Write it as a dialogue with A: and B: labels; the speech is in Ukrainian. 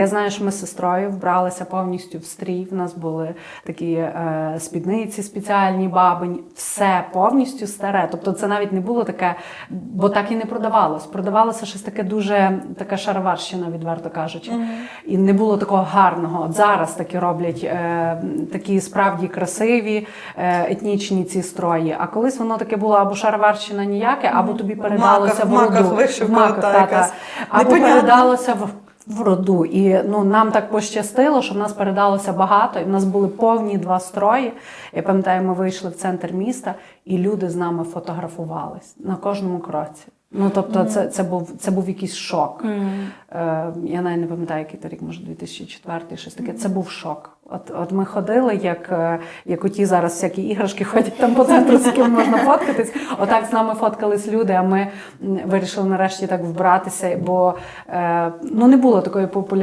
A: Я знаю, що ми з сестрою вбралися повністю в стрій. В нас були такі е, спідниці спеціальні, бабині, все повністю старе. Тобто це навіть не було таке, бо так і не продавалось. Продавалося щось таке дуже така шароварщина, відверто кажучи. І не було такого гарного. От зараз такі роблять е, такі справді красиві е, етнічні ці строї. А колись воно таке було або шароварщина ніяке, або тобі передалося
B: в
A: в
B: маках
A: роду.
B: вишивка
A: В маках,
B: та
A: та, та. Або
B: Непонятно.
A: передалося в в роду. І ну, нам так пощастило, що в нас передалося багато, і в нас були повні два строї. Я пам'ятаю, ми вийшли в центр міста, і люди з нами фотографувались на кожному кроці. Ну, тобто, це, це, був, це був якийсь шок. Е, я навіть не пам'ятаю, який то рік, може, 2004 щось таке. Це був шок. От, от ми ходили, як, як у оті зараз всякі іграшки ходять там по центру, з ким можна фоткатись. Отак з нами фоткались люди, а ми вирішили нарешті так вбратися, бо е, ну, не було такої популярності.